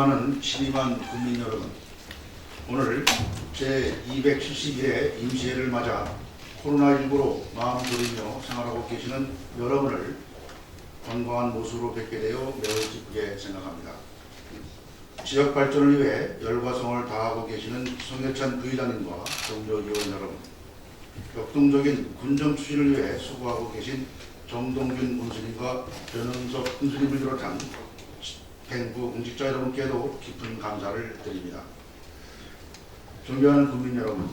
존경하는 12만 국민 여러분, 오늘 제271회 임시회를 맞아 코로나19로 마음 졸이며 생활하고 계시는 여러분을 건강한 모습으로 뵙게 되어 매우 기쁘게 생각합니다. 지역 발전을 위해 열과 성을 다하고 계시는 송여찬 부의장님과 의원 여러분, 역동적인 군정 추진을 위해 수고하고 계신 정동균 군수님과 변은석 군수님을 비롯한 행부 공직자 여러분께도 깊은 감사를 드립니다. 존경하는 국민 여러분,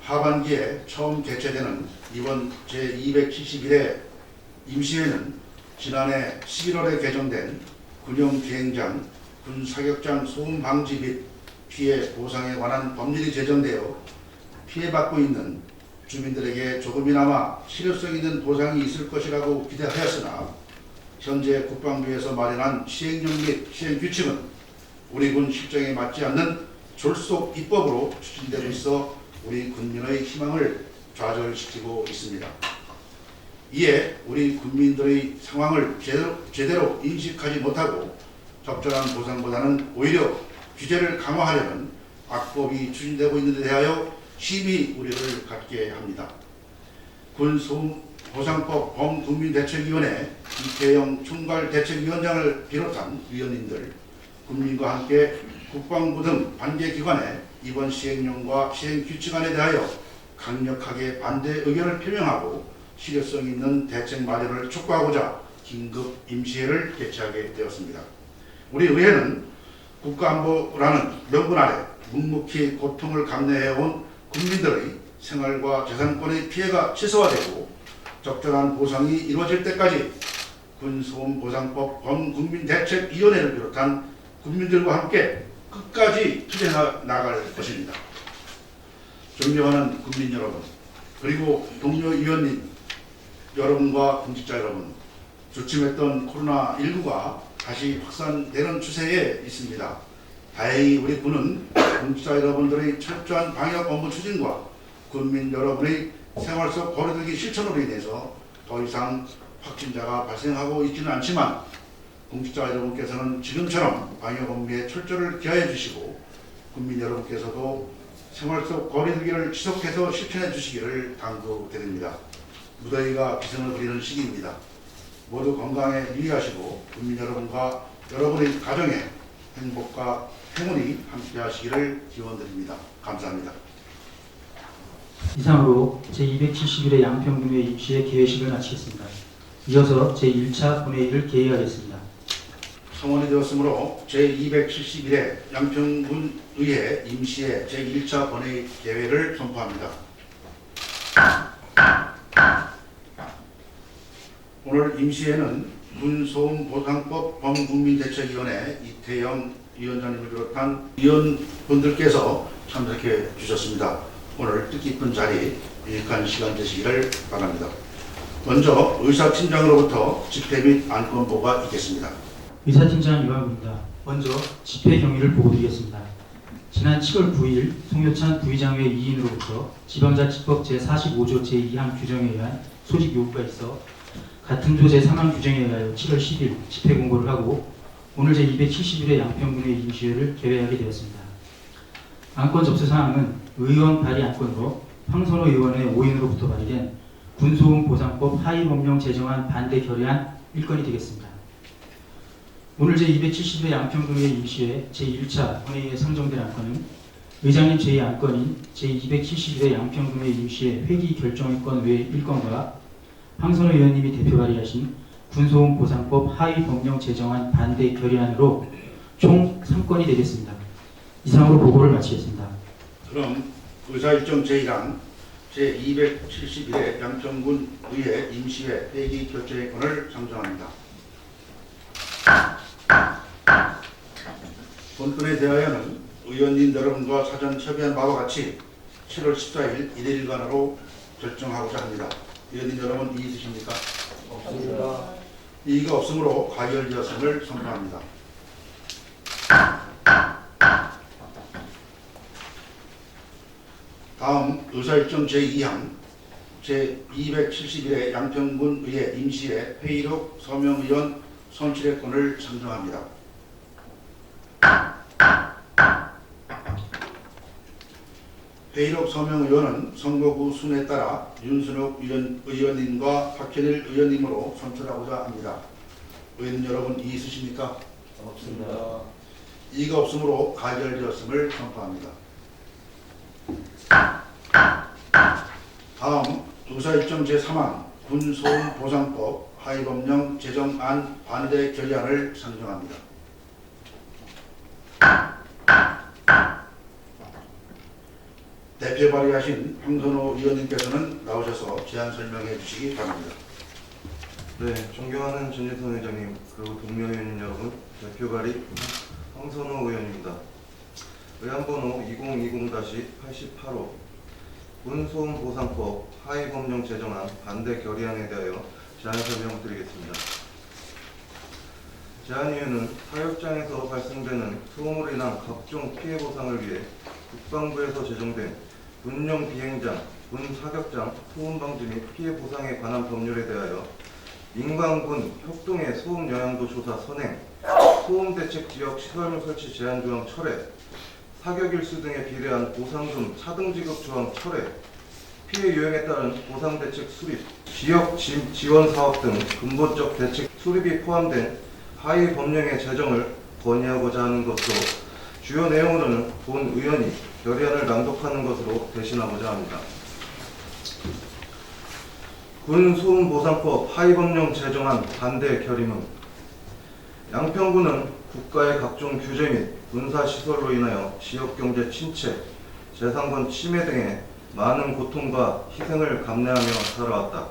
하반기에 처음 개최되는 이번 제271회 임시회는 지난해 11월에 개정된 군용 비행장, 군 사격장 소음 방지 및 피해 보상에 관한 법률이 제정되어 피해받고 있는 주민들에게 조금이나마 실효성 있는 보상이 있을 것이라고 기대하였으나 현재 국방부에서 마련한 시행령 및 시행 규칙은 우리 군 실정에 맞지 않는 졸속 입법으로 추진되고 있어 우리 군민의 희망을 좌절시키고 있습니다. 이에 우리 국민들의 상황을 제대로, 제대로 인식하지 못하고 적절한 보상보다는 오히려 규제를 강화하려는 악법이 추진되고 있는 데 대하여 심히 우려를 갖게 합니다. 군 소음 보상법 범국민대책위원회 이태영 총괄대책위원장을 비롯한 위원님들, 국민과 함께 국방부 등 관계기관에 이번 시행령과 시행규칙안에 대하여 강력하게 반대 의견을 표명하고 실효성 있는 대책 마련을 촉구하고자 긴급 임시회를 개최하게 되었습니다. 우리 의회는 국가안보라는 명분 아래 묵묵히 고통을 감내해온 국민들의 생활과 재산권의 피해가 최소화되고 적절한 보상이 이루어질 때까지 군소음보상법 범국민대책위원회를 비롯한 국민들과 함께 끝까지 투쟁해 나갈 것입니다. 존경하는 국민 여러분, 그리고 동료 위원님 여러분과 공직자 여러분, 주침했던 코로나19가 다시 확산되는 추세에 있습니다. 다행히 우리 군은 공직자 여러분들의 철저한 방역 업무 추진과 국민 여러분의 생활 속 거리두기 실천으로 인해서 더 이상 확진자가 발생하고 있지는 않지만 공직자 여러분께서는 지금처럼 방역 업무에 철저를 기하해 주시고 국민 여러분께서도 생활 속 거리두기를 지속해서 실천해 주시기를 당부드립니다. 무더위가 기승을 부리는 시기입니다. 모두 건강에 유의하시고 국민 여러분과 여러분의 가정에 행복과 행운이 함께하시기를 기원드립니다. 감사합니다. 이상으로 제271회 양평군회 임시회 개회식을 마치겠습니다. 이어서 제1차 본회의를 개회하겠습니다. 성원이 되었으므로 제271회 양평군 의회 임시회 제1차 본회의 개회를 선포합니다. 오늘 임시회는 군소음보상법 범국민대책위원회 이태영 위원장님을 비롯한 위원분들께서 참석해 주셨습니다. 오늘 뜻깊은 자리 유익한 시간 되시기를 바랍니다. 먼저 의사팀장으로부터 집회 및 안건보가 있겠습니다. 의사팀장 유학입니다. 먼저 집회 경위를 보고 드리겠습니다. 지난 7월 9일 송효찬 부의장회 2인으로부터 지방자치법 제45조 제2항 규정에 의한 소집 요구가 있어 같은 조 제3항 규정에 의하여 7월 10일 집회 공고를 하고 오늘 제271회 양평군회 임시회를 개회하게 되었습니다. 안건 접수 사항은 의원 발의 안건으로 황선호 의원의 5인으로부터 발의된 군소음 보상법 하위 법령 제정안 반대 결의안 1건이 되겠습니다. 오늘 제270회 양평군회 임시회 제1차 본회의에 상정된 안건은 의장님 제2 안건인 제271회 양평군회 임시회 회기 결정권 외 1건과 황선호 의원님이 대표 발의하신 군소음 보상법 하위 법령 제정안 반대 결의안으로 총 3건이 되겠습니다. 이상으로 보고를 마치겠습니다. 그럼 의사일정 제1항 제271회 양평군 의회 임시회 회기 결정권을 상정합니다. 본건에 대하여는 의원님 여러분과 사전 협의한 바와 같이 7월 14일 1일간으로 결정하고자 합니다. 의원님 여러분 이의 있으십니까? 없습니다. 이의가 없으므로 가결되었음을 선포합니다. 다음 의사일정 제2항 제271회 양평군 의회 임시회 회의록 서명의원 선출의 권을 상정합니다. 회의록 서명의원은 선거구 순에 따라 윤순옥 의원, 의원님과 박현일 의원님으로 선출하고자 합니다. 의원님 여러분 이의 있으십니까? 없습니다. 이가 없으므로 가결되었음을 선포합니다. 다음 도사 일정 제3항 군소음 보상법 하위법령 제정안 반대 결의안을 상정합니다. 대표 발의하신 황선호 의원님께서는 나오셔서 제안 설명해 주시기 바랍니다. 네, 존경하는 전재선 회장님 그리고 동료 의원님 여러분, 대표 발의 황선호 의원입니다. 의안번호 2020-88호 군소음보상법 하위법령 제정안 반대 결의안에 대하여 제안 설명드리겠습니다. 제안 이유는 사육장에서 발생되는 소음으로 인한 각종 피해 보상을 위해 국방부에서 제정된 군용 비행장, 군 사격장 소음 방지 및 피해 보상에 관한 법률에 대하여 민관군 협동의 소음 영향도 조사 선행, 소음 대책 지역 시설물 설치 제한 조항 철회, 사격 일수 등에 비례한 보상금 차등 지급 조항 철회, 피해 유형에 따른 보상 대책 수립, 지역 지, 지원 사업 등 근본적 대책 수립이 포함된 하위 법령의 제정을 건의하고자 하는 것으로 주요 내용으로는 본 의원이 결의안을 낭독하는 것으로 대신하고자 합니다. 군소음보상법 하위법령 제정안 반대 결의문 양평군은 국가의 각종 규제 및 군사시설로 인하여 지역경제 침체, 재산권 침해 등의 많은 고통과 희생을 감내하며 살아왔다.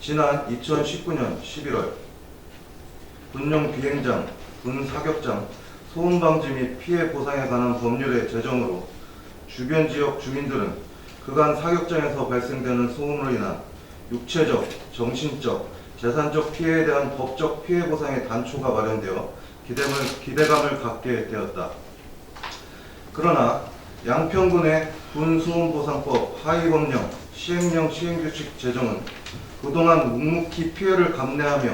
지난 2019년 11월 군용 비행장, 군 사격장, 소음 방지 및 피해 보상에 관한 법률의 제정으로 주변 지역 주민들은 그간 사격장에서 발생되는 소음으로 인한 육체적, 정신적, 재산적 피해에 대한 법적 피해 보상의 단초가 마련되어 기대감을, 기대감을 갖게 되었다. 그러나 양평군의 군소음보상법 하위법령 시행령 시행규칙 제정은 그동안 묵묵히 피해를 감내하며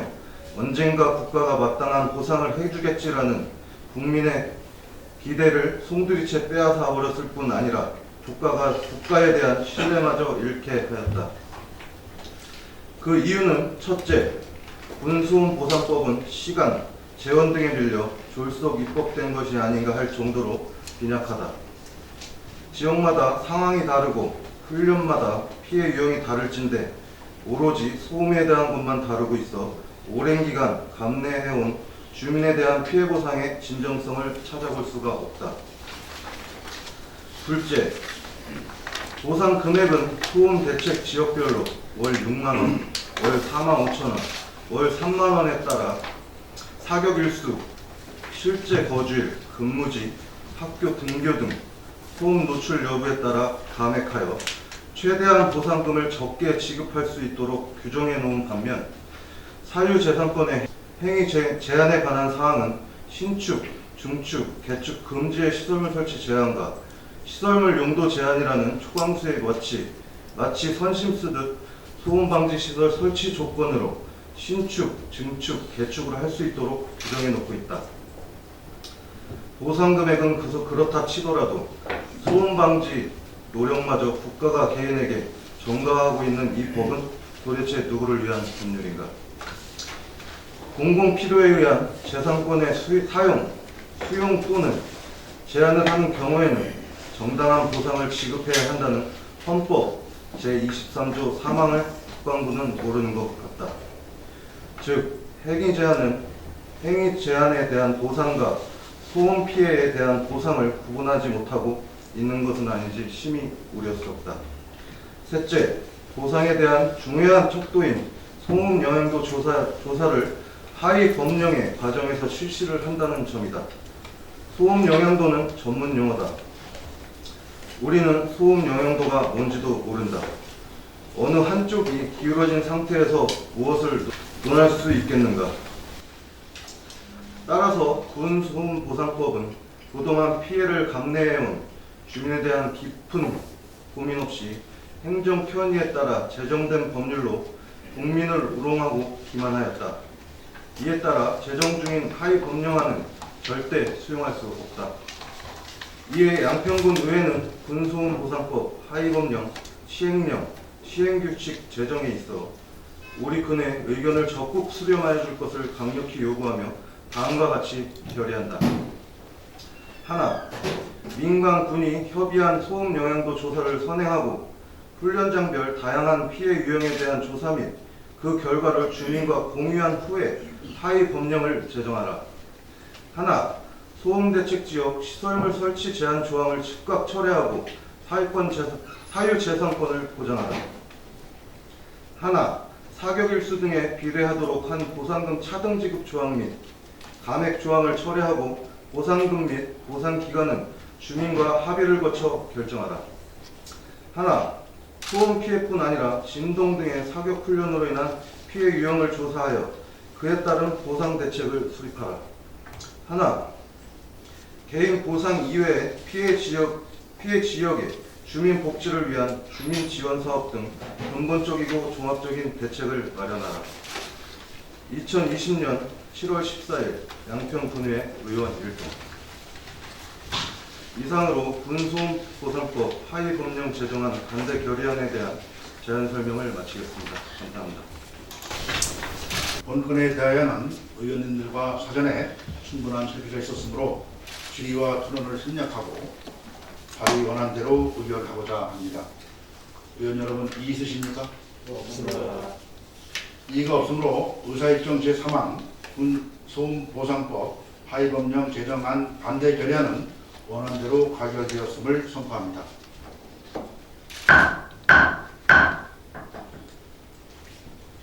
언젠가 국가가 마땅한 보상을 해주겠지라는 국민의 기대를 송두리째 빼앗아 버렸을 뿐 아니라 국가가 국가에 대한 신뢰마저 잃게 하였다. 그 이유는 첫째, 군수훈보상법은 시간, 재원 등에 밀려 졸속 입법된 것이 아닌가 할 정도로 빈약하다. 지역마다 상황이 다르고 훈련마다 피해 유형이 다를진데 오로지 소음에 대한 것만 다루고 있어 오랜 기간 감내해온 주민에 대한 피해 보상의 진정성을 찾아볼 수가 없다. 둘째, 보상 금액은 소음 대책 지역별로 월 6만 원, 월 4만 5천 원, 월 3만 원에 따라 사격 일수, 실제 거주일, 근무지, 학교 등교 등 소음 노출 여부에 따라 감액하여 최대한 보상금을 적게 지급할 수 있도록 규정해 놓은 반면 사유재산권의 행위 제, 제한에 관한 사항은 신축, 중축, 개축 금지의 시설물 설치 제한과 시설물 용도 제한이라는 초강수에 마치 마치 선심 쓰듯 소음 방지 시설 설치 조건으로 신축, 증축, 개축을 할수 있도록 규정해 놓고 있다. 보상 금액은 그저 그렇다 치더라도 소음 방지 노력마저 국가가 개인에게 전가하고 있는 이 법은 도대체 누구를 위한 법률인가? 공공 필요에 의한 재산권의 수, 사용, 수용 또는 제한을 하는 경우에는 정당한 보상을 지급해야 한다는 헌법 제23조 3항을 국방부는 모르는 것 같다. 즉, 행위 제한은 행위 제한에 대한 보상과 소음 피해에 대한 보상을 구분하지 못하고 있는 것은 아닌지 심히 우려스럽다. 셋째, 보상에 대한 중요한 척도인 소음 영향도 조사, 조사를 하위 법령의 과정에서 실시를 한다는 점이다. 소음 영향도는 전문 용어다. 우리는 소음 영향도가 뭔지도 모른다. 어느 한쪽이 기울어진 상태에서 무엇을 논할 수 있겠는가? 따라서 군소음보상법은 그동안 피해를 감내해온 주민에 대한 깊은 고민 없이 행정 편의에 따라 제정된 법률로 국민을 우롱하고 기만하였다. 이에 따라 제정 중인 하위 법령안은 절대 수용할 수 없다. 이에 양평군 의회는 군소음 보상법 하위 법령 시행령 시행규칙 제정에 있어 우리 군의 의견을 적극 수렴하여 줄 것을 강력히 요구하며 다음과 같이 결의한다. 하나, 민간 군이 협의한 소음 영향도 조사를 선행하고 훈련장별 다양한 피해 유형에 대한 조사 및 그 결과를 주민과 공유한 후에 하위 법령을 제정하라. 하나, 소음 대책 지역 시설물 설치 제한 조항을 즉각 철회하고 사유권 재산, 사유 재산권을 보장하라. 하나, 사격 일수 등에 비례하도록 한 보상금 차등 지급 조항 및 감액 조항을 철회하고 보상금 및 보상 기간은 주민과 합의를 거쳐 결정하라. 하나, 소음 피해뿐 아니라 진동 등의 사격 훈련으로 인한 피해 유형을 조사하여 그에 따른 보상 대책을 수립하라. 하나, 개인 보상 이외에 피해 지역 피해 지역의 주민 복지를 위한 주민 지원 사업 등 근본적이고 종합적인 대책을 마련하라. 2020년 7월 14일 양평 군의회 의원 1동 이상으로 군소음 보상법 하위 법령 제정안 반대 결의안에 대한 제안 설명을 마치겠습니다. 감사합니다. 본건에 대하여는 의원님들과 사전에 충분한 협의가 있었으므로 질의와 토론을 생략하고 발의 원안대로 의결하고자 합니다. 의원 여러분 이의 있으십니까? 없습니다. 이의가 없으므로 의사일정 제3항 군소음보상법 하위법령 제정안 반대 결의안은 원안대로 가결되었음을 선포합니다.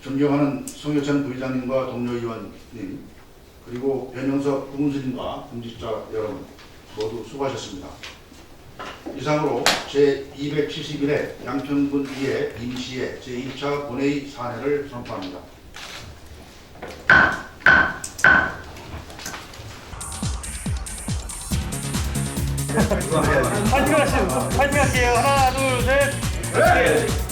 존경하는 송효찬 부의장님과 동료 의원님 그리고 변영석 부문수님과 공직자 여러분 모두 수고하셨습니다. 이상으로 제271회 양평군 의회 임시회 제1차 본회의 사례를 선포합니다. 파이팅 하시죠. 파이팅 할게요. 하나, 둘, 셋.